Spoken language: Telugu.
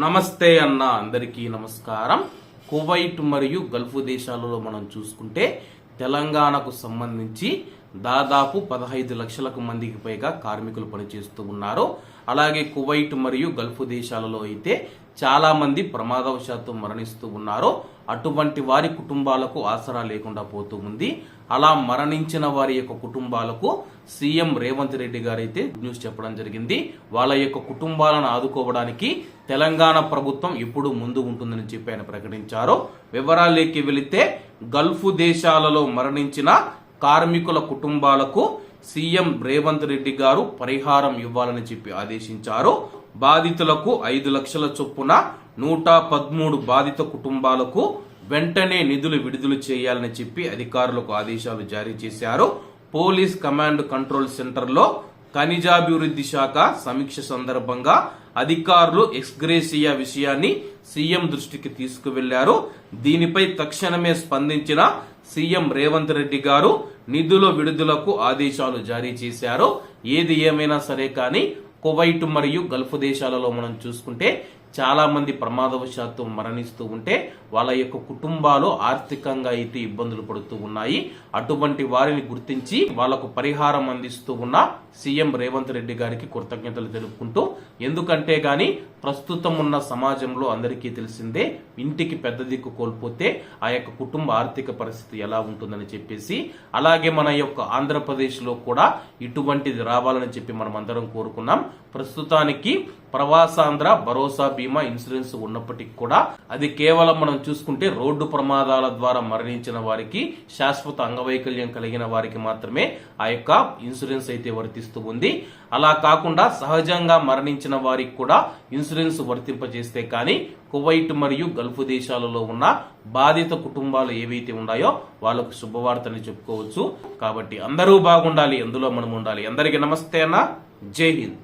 నమస్తే అన్న అందరికీ నమస్కారం. కువైట్ మరియు గల్ఫ్ దేశాలలో మనం చూసుకుంటే తెలంగాణకు సంబంధించి దాదాపు పదహైదు లక్షలకు మందికి పైగా కార్మికులు పనిచేస్తూ ఉన్నారు. అలాగే కువైట్ మరియు గల్ఫ్ దేశాలలో అయితే చాలా మంది ప్రమాదవశాత్తు మరణిస్తూ ఉన్నారు. అటువంటి వారి కుటుంబాలకు ఆసరా లేకుండా పోతూ ఉంది. అలా మరణించిన వారి యొక్క కుటుంబాలకు సీఎం రేవంత్ రెడ్డి గారైతే న్యూస్ చెప్పడం జరిగింది. వాళ్ళ యొక్క కుటుంబాలను ఆదుకోవడానికి తెలంగాణ ప్రభుత్వం ఎప్పుడు ముందు ఉంటుందని చెప్పి ఆయన ప్రకటించారు. వివరాలేకి వెళితే గల్ఫ్ దేశాలలో మరణించిన కార్మికుల కుటుంబాలకు సీఎం రేవంత్ రెడ్డి గారు పరిహారం ఇవ్వాలని చెప్పి ఆదేశించారు. బాధితులకు ఐదు లక్షల చొప్పున నూట పదమూడు బాధిత కుటుంబాలకు వెంటనే నిధులు విడుదల చేయాలని చెప్పి అధికారులకు ఆదేశాలు జారీ చేశారు. పోలీస్ కమాండ్ కంట్రోల్ సెంటర్లో ఖనిజాభివృద్ధి శాఖ సమీక్ష సందర్భంగా అధికారులు ఎక్స్గ్రేసియా విషయాన్ని సీఎం దృష్టికి తీసుకువెళ్ళారు. దీనిపై తక్షణమే స్పందించిన సీఎం రేవంత్ రెడ్డి గారు నిధుల విడుదలకు ఆదేశాలు జారీ చేశారు. ఏది ఏమైనా సరే కానీ కువైట్ మరియు గల్ఫ్ దేశాలలో మనం చూసుకుంటే చాలామంది ప్రమాదవశాత్తు మరణిస్తూ ఉంటే వాళ్ళ యొక్క కుటుంబాలు ఆర్థికంగా ఇటు ఇబ్బందులు పడుతూ ఉన్నాయి. అటువంటి వారిని గుర్తించి వాళ్ళకు పరిహారం అందిస్తూ ఉన్న సీఎం రేవంత్ రెడ్డి గారికి కృతజ్ఞతలు తెలుపుకుంటూ ఎందుకంటే గాని ప్రస్తుతం ఉన్న సమాజంలో అందరికీ తెలిసిందే ఇంటికి పెద్ద దిక్కు కోల్పోతే ఆ యొక్క కుటుంబ ఆర్థిక పరిస్థితి ఎలా ఉంటుందని చెప్పేసి అలాగే మన యొక్క ఆంధ్రప్రదేశ్లో కూడా ఇటువంటిది రావాలని చెప్పి మనం అందరం కోరుకున్నాం. ప్రస్తుతానికి ప్రవాసాంధ్ర భరోసా బీమా ఇన్సూరెన్స్ ఉన్నప్పటికీ కూడా అది కేవలం మనం చూసుకుంటే రోడ్డు ప్రమాదాల ద్వారా మరణించిన వారికి శాశ్వత అంగవైకల్యం కలిగిన వారికి మాత్రమే ఆ యొక్క ఇన్సూరెన్స్ అయితే వర్తిస్తూ ఉంది. అలా కాకుండా సహజంగా మరణించిన వారికి కూడా ఇన్సూరెన్స్ వర్తింపజేస్తే కానీ కువైట్ మరియు గల్ఫ్ దేశాలలో ఉన్న బాధిత కుటుంబాలు ఏవైతే ఉన్నాయో వాళ్ళకు శుభవార్తని చెప్పుకోవచ్చు. కాబట్టి అందరూ బాగుండాలి అందులో మనం ఉండాలి. అందరికీ నమస్తే అన్న. జై హింద్.